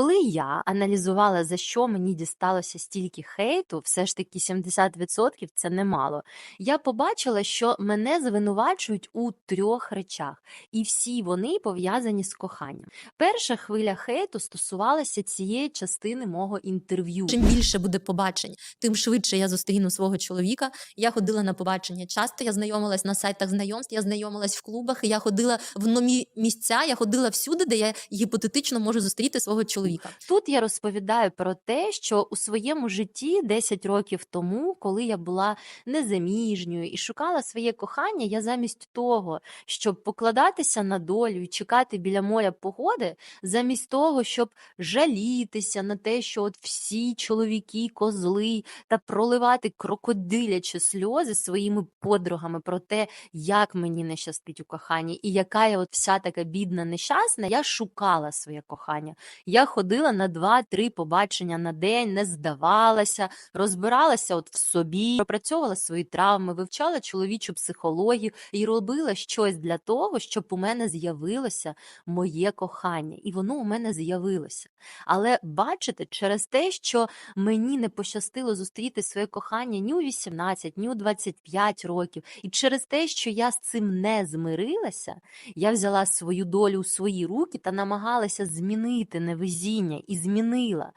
Коли я аналізувала, за що мені дісталося стільки хейту, все ж таки 70% це немало. Я побачила, що мене звинувачують у трьох речах, і всі вони пов'язані з коханням. Перша хвиля хейту стосувалася цієї частини мого інтерв'ю. Чим більше буде побачень, тим швидше я зустріну свого чоловіка. Я ходила на побачення часто. Я знайомилась на сайтах знайомств, я знайомилась в клубах. Я ходила в нові місця. Я ходила всюди, де я гіпотетично можу зустріти свого чоловіка. Тут я розповідаю про те, що у своєму житті 10 років тому, коли я була незаміжньою і шукала своє кохання, я замість того, щоб покладатися на долю і чекати біля моря погоди, замість того, щоб жалітися на те, що от всі чоловіки козли та проливати крокодилячі сльози своїми подругами про те, як мені не щастить у коханні, і яка я от вся така бідна, нещасна, я шукала своє кохання. Я ходила на два-три побачення на день, не здавалася, розбиралася от в собі, пропрацьовувала свої травми, вивчала чоловічу психологію і робила щось для того, щоб у мене з'явилося моє кохання, і воно у мене з'явилося. Але бачите, через те, що мені не пощастило зустріти своє кохання ні у 18, ні у 25 років, і через те, що я з цим не змирилася, я взяла свою долю у свої руки та намагалася змінити невезіння і змінила.